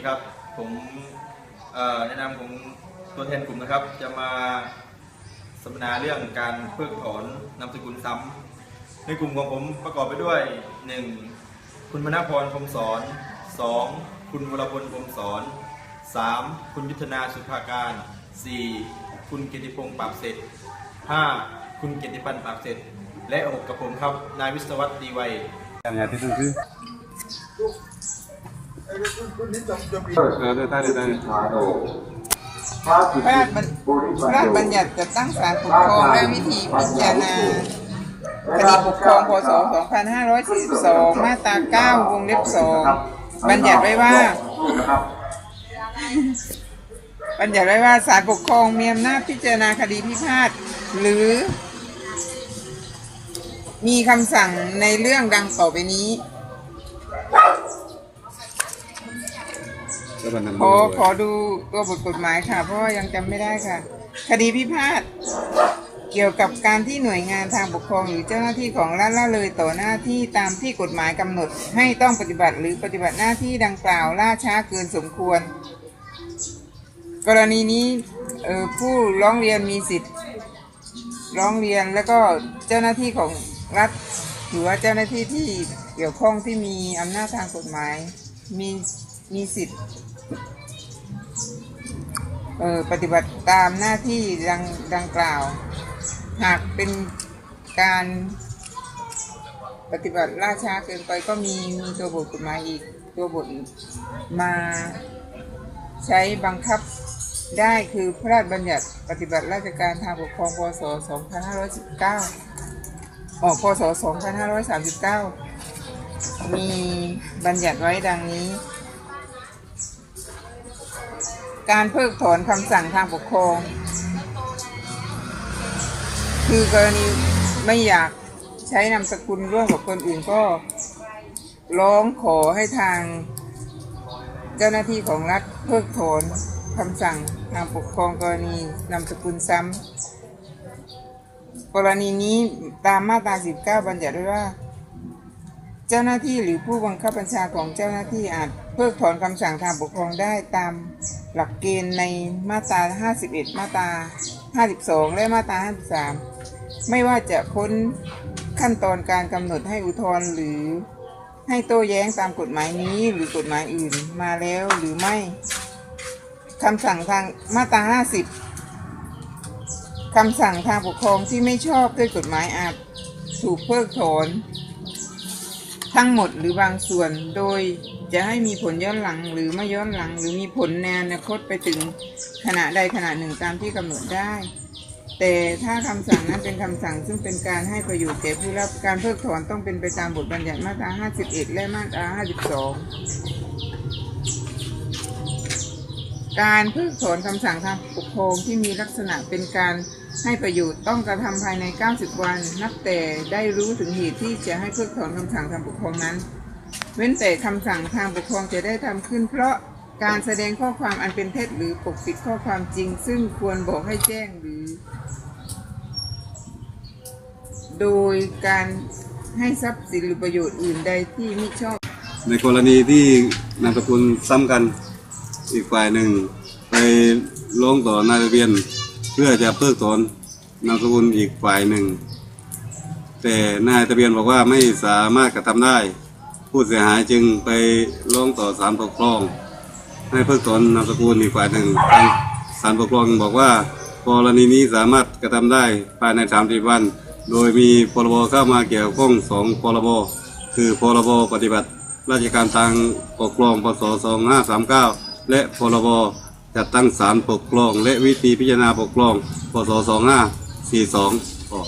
ดีครับ ผมแนะนำผมตัวแทนกลุ่มนะครับ จะมาสัมมนาเรื่องการเพิกถอนนามสกุลซ้ำในกลุ่มของผมประกอบไปด้วย 1. คุณมณพรพรมสอน 2. คุณวรพลพรมสอน 3. คุณยุทธนาสุภาการ 4. คุณกิติพงศ์ปราบเสร็จ 5. คุณเกียรติพันปราบเสร็จ และหกกับผมครับ นายวิศวัตรดีไวยการงานที่ต้องคือ เออได้ได้ได้พระราชบัญพระราชบัญญัติจัดตั้งศาลปกครองและวิธีพิจารณาคดีปกครองพศ 2542 มาตรา 9 วงเล็บ 2 บัญญัติไว้ว่า บัญญัติไว้ว่าศาลปกครองมีอำนาจพิจารณาคดีพิพาทหรือ มีคำสั่งในเรื่องดังต่อไปนี้ แล้วมันนำขอขอดูตัวบทกฎหมายค่ะ เพราะว่ายังจำไม่ได้ค่ะ คดีพิพาทเกี่ยวกับการที่หน่วยงานทางปกครองหรือเจ้าหน้าที่ของรัฐละเลยต่อหน้าที่ตามที่กฎหมายกำหนด ให้ต้องปฏิบัติหรือปฏิบัติหน้าที่ดังกล่าวล่าช้าเกินสมควร กรณีนี้เอ่อผู้ร้องเรียนมีสิทธิ์ร้องเรียนแล้วก็เจ้าหน้าที่ของรัฐหรือว่าเจ้าหน้าที่ที่เกี่ยวข้องที่มีอำนาจทางกฎหมาย มี มีสิทธิ์เอ่อปฏิบัติตามหน้าที่ดังดังกล่าว หากเป็นการปฏิบัติล่าช้าเกินไปก็มีมีตัวบทกฎหมายอีกตัวบทมาใช้บังคับได้คือพระราชบัญญัติปฏิบัติราชการทางปกครองพศ 2519 ออกพศ 2539 มีบัญญัติไว้ดังนี้ การเพิกถอนคำสั่งทางปกครอง คือกรณีไม่อยากใช้นามสกุลร่วมกับคนอื่นก็ร้องขอให้ทาง เจ้าหน้าที่ของรัฐเพิกถอนคำสั่งทางปกครองกรณีนามสกุลซ้ำกรณีนี้ตามมาตรา 19 บัญญัติไว้ว่า เจ้าหน้าที่หรือผู้บังคับบัญชาของเจ้าหน้าที่อาจเพิกถอนคำสั่งทางปกครองได้ตาม หลักเกณฑ์ในมาตรา 51 มาตรา 52 และมาตรา 53 ไม่ว่าจะพ้นขั้นตอนการกำหนดให้อุทธรณ์หรือให้โต้แย้งตามกฎหมายนี้หรือกฎหมายอื่นมาแล้วหรือไม่คำสั่งทางมาตรา 50 คำสั่งทางปกครองที่ไม่ชอบด้วยกฎหมายอาจถูกเพิกถอน ทั้งหมดหรือบางส่วนโดย จะให้มีผลย้อนหลังหรือไม่ย้อนหลัง หรือมีผลในอนาคตไปถึงขณะใดขณะหนึ่งตามที่กำหนดได้ แต่ถ้าคำสั่งนั้นเป็นคำสั่งซึ่งเป็นการให้ประโยชน์แก่ผู้รับการเพิกถอนต้องเป็นไปตามบทบัญญัติมาตรา 51 และมาตรา 52 การเพิกถอนคำสั่งทางปกครองที่มีลักษณะเป็นการให้ประโยชน์ต้องกระทำภายใน 90 วัน นับแต่ได้รู้ถึงเหตุที่จะให้เพิกถอนคำสั่งทางปกครองนั้น เว้นแต่คำสั่งทางปกครองจะได้ทำขึ้น เพราะการแสดงข้อความอันเป็นเท็จหรือปกปิดข้อความจริง ซึ่งควรบอกให้แจ้งหรือ โดยการให้ทรัพย์สินหรือประโยชน์อื่นใดที่มิชอบ ในกรณีที่นามสกุลซ้ำกันอีกฝ่ายหนึ่งไปร้องต่อนายทะเบียน เพื่อจะเพิกถอนนามสกุลอีกฝ่ายหนึ่ง แต่นายทะเบียนบอกว่าไม่สามารถกระทำได้ ผู้เสียหายจึงไปร้องต่อศาลปกครอง ให้เพิกถอนนามสกุลอีกฝ่ายหนึ่งทางศาลปกครองบอกว่ากรณีนี้สามารถกระทำได้ภายใน30วัน โดยมีพรบเข้ามาเกี่ยวข้องสองพรบคือพรบปฏิบัติ ราชการทางปกครองพศ2539 และพรบจัดตั้งศาลปกครอง และวิธีพิจารณาปกครองพศ2542ออก